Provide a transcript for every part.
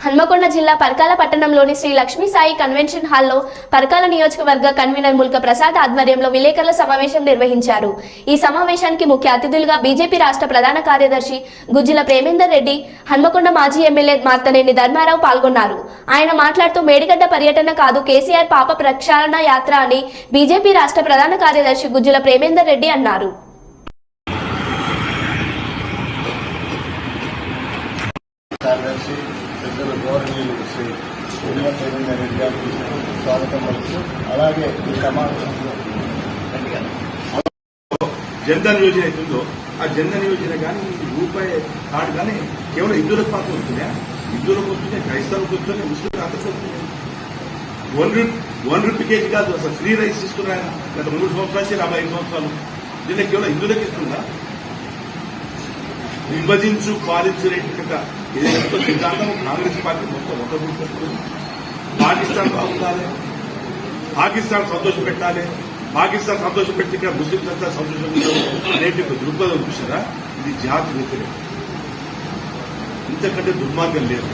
హన్మకొండ జిల్లా పరకాల పట్టణంలోని శ్రీ లక్ష్మీ సాయి కన్వెన్షన్ హాల్లో పరకాల నియోజకవర్గ కన్వీనర్ ముల్క ప్రసాద్ ఆధ్వర్యంలో విలేకరుల సమావేశం నిర్వహించారు. ఈ సమావేశానికి ముఖ్య అతిథులుగా బీజేపీ రాష్ట్ర ప్రధాన కార్యదర్శి గుజ్జిల ప్రేమేందర్ రెడ్డి హన్మకొండ మాజీ ఎమ్మెల్యే మార్తనేని ధర్మారావు పాల్గొన్నారు. ఆయన మాట్లాడుతూ మేడిగడ్డ పర్యటన కాదు కేసీఆర్ పాప ప్రక్షాళన యాత్ర అని బీజేపీ రాష్ట్ర ప్రధాన కార్యదర్శి గుజ్జిల ప్రేమేందర్ రెడ్డి అన్నారు కార్యదర్శి పెద్దలు గౌరవనీయులు శ్రీ రామచంద్ర రెడ్డి గారికి స్వాగతం పలుకుతూ అలాగే ఈ సమావేశంలో జన్ధన్ యోజన అవుతుందో ఆ జన్ధన్ యోజన కానీ రూపాయి కార్డు కానీ కేవలం హిందువులకు మాత్రం వస్తున్నాయా హిందువులకు వస్తున్నాయి క్రైస్తవులకు వస్తున్నాయి ముస్లింలకు అందరికీ వస్తున్నాయి one rupee one rupee KG కాదు అసలు ఫ్రీ రైస్ ఇస్తున్నారు గత మూడు సంవత్సరాలు నలభై ఐదు సంవత్సరాలు. దీన్ని కేవలం హిందువులకు ఇస్తుందా? విభజించు పాలించు పాలించేట ఏదైతే సిద్ధాంతం కాంగ్రెస్ పార్టీ మొత్తం ఒక గుర్తు పాకిస్తాన్ బాగుండాలి. పాకిస్తాన్ సంతోషం పెట్టాలి. పాకిస్తాన్ సంతోషం పెట్టి ఇక్కడ ముస్లింస్ అంతా సంతోషం అనేది అనేటి ఒక దృక్పథం చూసారా ఇది జాతి వ్యతిరేకం. ఇంతకంటే దుర్మార్గం లేదు.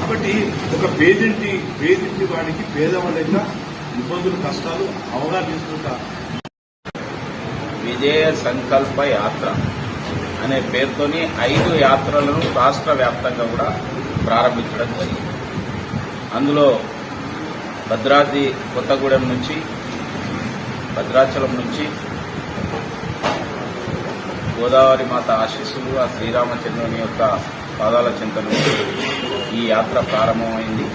కాబట్టి ఒక పేదింటి పేదింటి వాడికి పేదవాళ్ళ యొక్క ఇబ్బందులు కష్టాలు అవగాహన తీసుకుంటా విజయ సంకల్ప యాత్ర అనే పేరుతోని ఐదు యాత్రలను రాష్ట్ర వ్యాప్తంగా కూడా ప్రారంభించడం జరిగింది. అందులో భద్రాద్రి కొత్తగూడెం నుంచి భద్రాచలం నుంచి గోదావరి మాత ఆశీస్సులు ఆ శ్రీరామచంద్రుని యొక్క పాదాల చింత నుంచి ఈ యాత్ర ప్రారంభమైంది.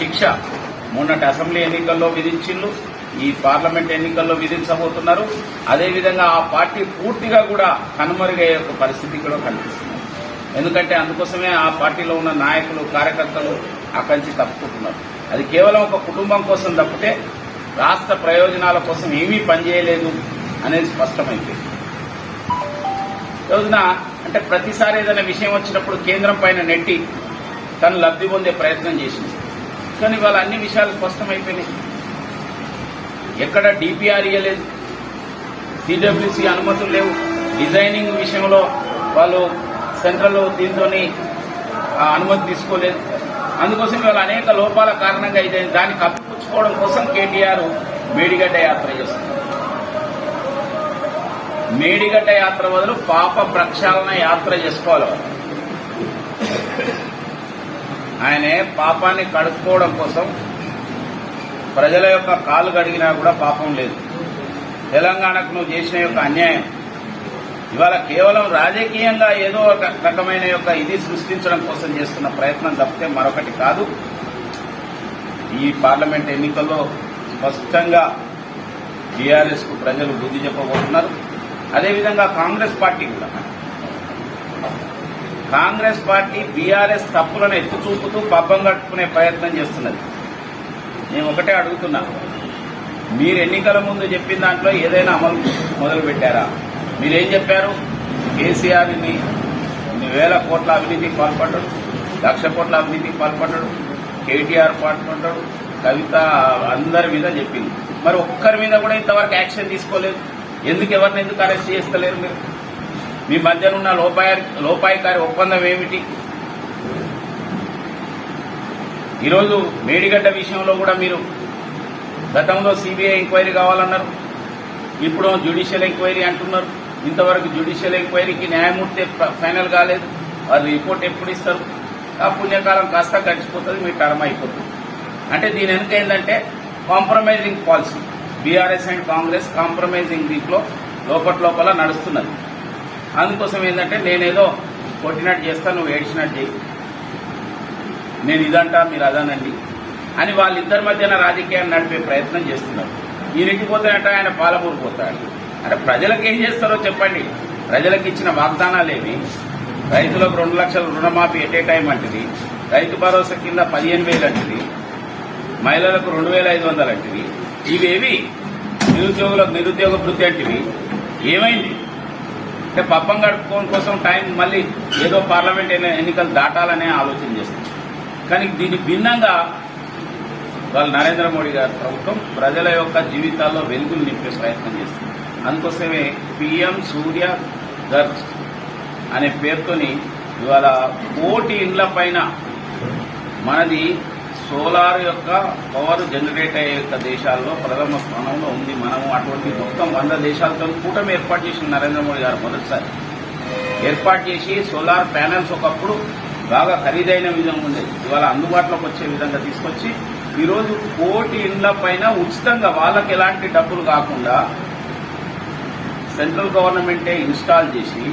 శిక్ష మొన్నటి అసెంబ్లీ ఎన్నికల్లో విధించిండ్రు ఈ పార్లమెంట్ ఎన్నికల్లో విధించబోతున్నారు. అదేవిధంగా ఆ పార్టీ పూర్తిగా కూడా కనుమరుగయ్యే ఒక పరిస్థితి కూడా కనిపిస్తుంది. ఎందుకంటే అందుకోసమే ఆ పార్టీలో ఉన్న నాయకులు కార్యకర్తలు అక్కడి నుంచి తప్పుకుంటున్నారు. అది కేవలం ఒక కుటుంబం కోసం తప్పితే రాష్ట్ర ప్రయోజనాల కోసం ఏమీ పనిచేయలేదు అనేది స్పష్టమైంది. రోజున అంటే ప్రతిసారి ఏదైనా విషయం వచ్చినప్పుడు కేంద్రం పైన నెట్టి తను లబ్ధి పొందే ప్రయత్నం చేసింది. కానీ వాళ్ళ అన్ని విషయాలు స్పష్టమైపోయినాయి. ఎక్కడ డిపిఆర్ ఇవ్వలేదు సిడబ్ల్యూసి అనుమతులు లేవు. డిజైనింగ్ విషయంలో వాళ్ళు సెంట్రల్ దీంతో అనుమతి తీసుకోలేదు. అందుకోసం ఇవాళ అనేక లోపాల కారణంగా ఇది దాన్ని కప్పిపుచ్చుకోవడం కోసం కేటీఆర్ మేడిగడ్డ యాత్ర చేస్తున్నారు. మేడిగడ్డ యాత్ర బదులు పాప ప్రక్షాళన యాత్ర చేసుకోవాలి ఆయనే పాపాన్ని కడుక్కోవడం కోసం ప్రజల యొక్క కాలు కడిగినా కూడా పాపం లేదు. తెలంగాణకు నువ్వు చేసిన యొక్క అన్యాయం. ఇవాళ కేవలం రాజకీయంగా ఏదో ఒక రకమైన యొక్క ఇది సృష్టించడం కోసం చేస్తున్న ప్రయత్నం తప్పితే మరొకటి కాదు. ఈ పార్లమెంట్ ఎన్నికల్లో స్పష్టంగా టీఆర్ఎస్కు ప్రజలు బుద్ధి చెప్పబోతున్నారు. అదేవిధంగా కాంగ్రెస్ పార్టీ కూడా. కాంగ్రెస్ పార్టీ బీఆర్ఎస్ తప్పులను ఎత్తి చూపుతూ పబ్బం కట్టుకునే ప్రయత్నం చేస్తున్నది. నేను ఒకటే అడుగుతున్నా. మీరు ఎన్నికల ముందు చెప్పిన దాంట్లో ఏదైనా అమలు మొదలు పెట్టారా మీరేం చెప్పారు? కేసీఆర్ని వేల కోట్ల అవినీతికి పాల్పడ్డాడు. లక్ష కోట్ల అవినీతికి పాల్పడ్డాడు. కేటీఆర్ పాల్పడ్డాడు. కవిత అందరి మీద చెప్పింది. మరి ఒక్కరి మీద కూడా ఇంతవరకు యాక్షన్ తీసుకోలేదు. ఎందుకు ఎవరిని ఎందుకు అరెస్ట్ చేస్తలేరు మీరు? మీ మధ్యన ఉన్న లోపాయ లోపాయకారి ఒప్పందం ఏమిటి? ఈరోజు మేడిగడ్డ విషయంలో కూడా మీరు గతంలో సిబిఐ ఎంక్వైరీ కావాలన్నారు. ఇప్పుడు జ్యుడిషియల్ ఎంక్వైరీ అంటున్నారు. ఇంతవరకు జ్యుడిషియల్ ఎంక్వైరీకి న్యాయమూర్తి ఫైనల్ కాలేదు. వారు రిపోర్ట్ ఎప్పుడు ఇస్తారు? ఆ పుణ్యకాలం కాస్త గడిచిపోతుంది మీ టర్మ్ అయిపోతుంది. అంటే దీని వెనుక ఏంటంటే compromising policy BRS and Congress compromising దీంట్లో లోపల లోపల నడుస్తున్నది. అందుకోసం ఏంటంటే నేనేదో కొట్టినట్టు చేస్తాను నువ్వు ఏడ్చినట్టు చేయి. నేను ఇదంటా మీరు అదానండి అని వాళ్ళిద్దరి మధ్యన రాజకీయాన్ని నడిపే ప్రయత్నం చేస్తున్నారు. ఈయనకి పోతాడంట ఆయన పాలమూరు పోతాడు. అంటే ప్రజలకు ఏం చేస్తారో చెప్పండి. ప్రజలకు ఇచ్చిన వాగ్దానాలేమి రైతులకు రెండు లక్షల రుణమాఫీ ఎట్ ఏ టైం అంటది? రైతు భరోసా కింద పదిహేను వేలు అంటది. మహిళలకు రెండు వేల ఐదు వందలు అంటది. ఇవేవి? నిరుద్యోగులకు నిరుద్యోగ వృత్తి అంటివి. ఏమైంది? అంటే పప్పం గడుపుకోవడం కోసం టైం మళ్ళీ ఏదో పార్లమెంట్ ఎన్నికలు దాటాలనే ఆలోచన చేస్తుంది. కానీ దీన్ని భిన్నంగా వాళ్ళు నరేంద్ర మోడీ గారి ప్రభుత్వం ప్రజల యొక్క జీవితాల్లో వెలుగులు నింపే ప్రయత్నం చేస్తుంది. అందుకోసమే పిఎం సూర్య గర్ అనే పేరుతోని ఇవాళ కోటి ఇండ్ల పైన మనది సోలార్ యొక్క పవర్ జనరేట్ అయ్యే యొక్క దేశాల్లో ప్రథమ స్థానంలో ఉంది మనము. అటువంటి మొత్తం వంద దేశాలతో కూటమి ఏర్పాటు చేసిన నరేంద్ర మోడీ గారు మొదటిసారి. ఏర్పాటు చేసి సోలార్ ప్యానెల్స్ ఒకప్పుడు బాగా ఖరీదైన విధంగా ఉండేది ఇవాళ అందుబాటులోకి వచ్చే విధంగా తీసుకొచ్చి ఈరోజు కోటి ఇండ్ల పైన ఉచితంగా వాళ్ళకి ఎలాంటి డబ్బులు కాకుండా సెంట్రల్ గవర్నమెంటే ఇన్స్టాల్ చేసి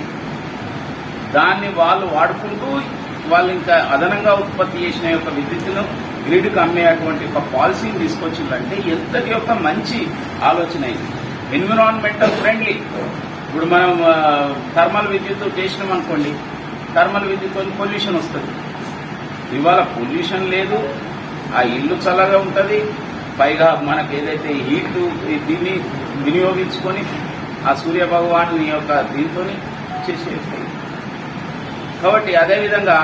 దాన్ని వాళ్ళు వాడుకుంటూ వాళ్ళు ఇంకా అదనంగా ఉత్పత్తి చేసిన యొక్క విద్యుత్తును గ్రిడ్కి అమ్మేటువంటి ఒక పాలసీని తీసుకొచ్చిందంటే ఎంతటి యొక్క మంచి ఆలోచన ఇది. ఎన్విరాన్మెంటల్ ఫ్రెండ్లీ ఇప్పుడు మనం థర్మల్ విద్యుత్ చేసినాం అనుకోండి థర్మల్ విద్యుత్ పొల్యూషన్ వస్తుంది. ఇవాళ పొల్యూషన్ లేదు ఆ ఇల్లు చల్లగా ఉంటుంది పైగా మనకు ఏదైతే హీట్ దీన్ని వినియోగించుకొని ఆ సూర్య భగవాను యొక్క దీంతో చేసేస్తాయి కాబట్టి అదేవిధంగా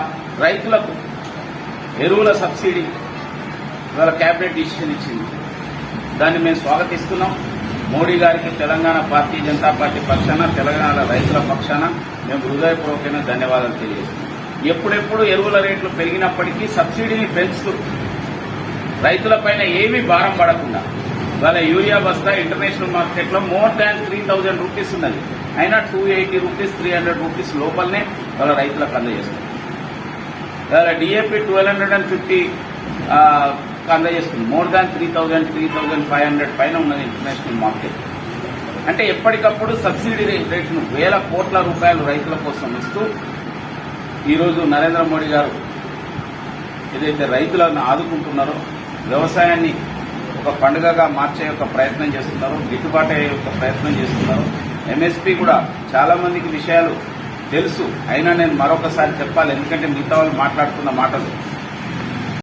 రైతులకు ఎరువుల సబ్సిడీ ఇవాళ క్యాబినెట్ డిసిషన్ ఇచ్చింది. దాన్ని మేము స్వాగతిస్తున్నాం. మోడీ గారికి తెలంగాణ భారతీయ జనతా పార్టీ పక్షాన తెలంగాణ రైతుల పక్షాన మేము హృదయపూర్వకమైన ధన్యవాదాలు తెలియజేస్తున్నాం. ఎప్పుడెప్పుడు ఎరువుల రేట్లు పెరిగినప్పటికీ సబ్సిడీని పెంచుతూ రైతులపైన ఏమీ భారం పడకుండా వాళ్ళ యూరియా బస్తా ఇంటర్నేషనల్ మార్కెట్లో more than three thousand rupees ఉన్నది. అయినా two eighty rupees three hundred rupees లోపలనే వాళ్ళ రైతులకు అందజేస్తుంది వాళ్ళ DAP twelve hundred and fifty అందజేస్తుంది. More than three thousand three thousand five hundred పైన ఉన్నది ఇంటర్నేషనల్ మార్కెట్. అంటే ఎప్పటికప్పుడు సబ్సిడీ రేట్ను వేల కోట్ల రూపాయలు రైతుల కోసం ఇస్తూ ఈరోజు నరేంద్ర మోడీ గారు ఏదైతే రైతులను ఆదుకుంటున్నారో వ్యవసాయాన్ని ఒక పండుగగా మార్చే యొక్క ప్రయత్నం చేస్తున్నారు గిట్టుబాటు అయ్యే యొక్క ప్రయత్నం చేస్తున్నారు. ఎంఎస్పీ కూడా చాలా మందికి విషయాలు తెలుసు. అయినా నేను మరొకసారి చెప్పాలి ఎందుకంటే మిగతా వాళ్ళు మాట్లాడుతున్న మాటలు.